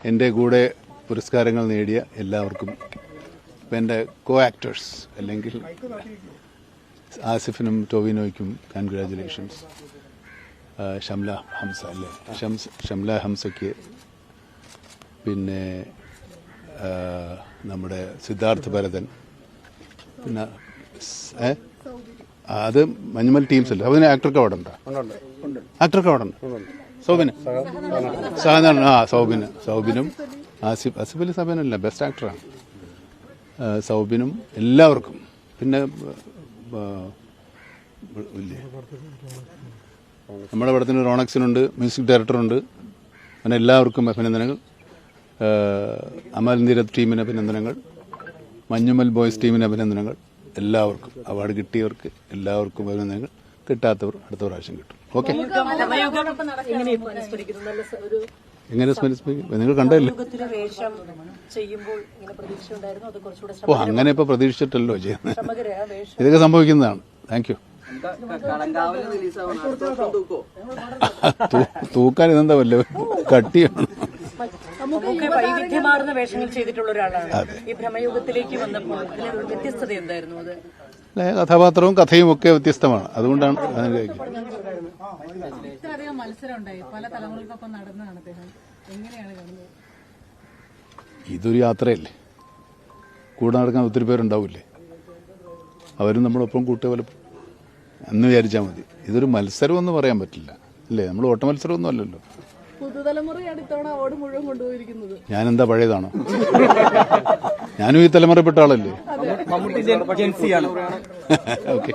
എന്റെ കൂടെ പുരസ്കാരങ്ങൾ നേടിയ എല്ലാവർക്കും ഇപ്പം എന്റെ കോ ആക്ടേഴ്സ് അല്ലെങ്കിൽ ആസിഫിനും ടോവിനോയ്ക്കും കൺഗ്രാജുലേഷൻസ് ഷംല ഹംസ അല്ലേ? ഷംസ് ഷംല ഹംസയ്ക്ക് പിന്നെ നമ്മുടെ സിദ്ധാർത്ഥ് ഭരതൻ പിന്നെ അത് മഞ്ഞുമൽ ടീംസ് അല്ലേ? അതിന് ആക്ടർക്ക് അവിടെ ഉണ്ടോ? ആക്ടർക്ക് അവിടെ ഉണ്ട്. സൗബിന്. സഹനാണ് ആ സൗബിന്. സൗബിനും ആസിഫ് ആസിഫ് അലി സബനല്ല ബെസ്റ്റ് ആക്ടറാണ് സൗബിനും എല്ലാവർക്കും. പിന്നെ നമ്മുടെ പടത്തിന് റോണക്സിനുണ്ട് മ്യൂസിക് ഡയറക്ടറുണ്ട് അങ്ങനെ എല്ലാവർക്കും അഭിനന്ദനങ്ങൾ. അമൽ നീരത് ടീമിന് അഭിനന്ദനങ്ങൾ. മഞ്ഞുമൽ ബോയ്സ് ടീമിന് അഭിനന്ദനങ്ങൾ. എല്ലാവർക്കും. അവാർഡ് കിട്ടിയവർക്ക് എല്ലാവർക്കും അഭിനന്ദനങ്ങൾ. കിട്ടാത്തവർ അടുത്ത പ്രാവശ്യം കിട്ടും. ഓക്കെ. എങ്ങനെ ഇപ്പൊ അനുസ്മരിക്കുന്നു നല്ല ഒരു എങ്ങനെ സ്മരിപ്പിക്കും നിങ്ങൾ കണ്ടല്ലേ യുഗത്തിലെ ചെയ്യുമ്പോൾ ഇങ്ങനെ പ്രതീക്ഷ അത് കുറച്ചുകൂടെ ഓ അങ്ങനെ ഇപ്പൊ പ്രതീക്ഷിച്ചിട്ടല്ലോ ചെയ്യുന്നത്. ഇതൊക്കെ സംഭവിക്കുന്നതാണ്. താങ്ക് യു തൂക്കാൻ ഇതെന്താ വല്ല കട്ടിയാണ്? വൈവിധ്യമാർന്ന വേഷങ്ങൾ ചെയ്തിട്ടുള്ള ഒരാളാണ്. ഈ ഭ്രമയുഗത്തിലേക്ക് വന്നപ്പോൾ വ്യത്യസ്തത എന്തായിരുന്നു അത്? കഥാപാത്രവും കഥയും ഒക്കെ വ്യത്യസ്തമാണ്. അതുകൊണ്ടാണ് ഇതൊരു യാത്രയല്ലേ? കൂടെ നടക്കാൻ ഒത്തിരി പേരുണ്ടാവില്ലേ? അവരും നമ്മളൊപ്പം കൂട്ടുക പോലെ എന്ന് വിചാരിച്ചാൽ മതി. ഇതൊരു മത്സരം എന്ന് പറയാൻ പറ്റില്ല. അല്ലേ? നമ്മൾ ഓട്ട മത്സരമൊന്നും അല്ലല്ലോ. പുതുതലമുറയാണ് ഇത്തവണ അവാർഡ് മുഴുവൻ കൊണ്ടുപോയിരിക്കുന്നത്. ഞാനെന്താ പഴയതാണോ? ഞാനും ഈ തലമുറപ്പെട്ട ആളല്ലേ? ഓക്കെ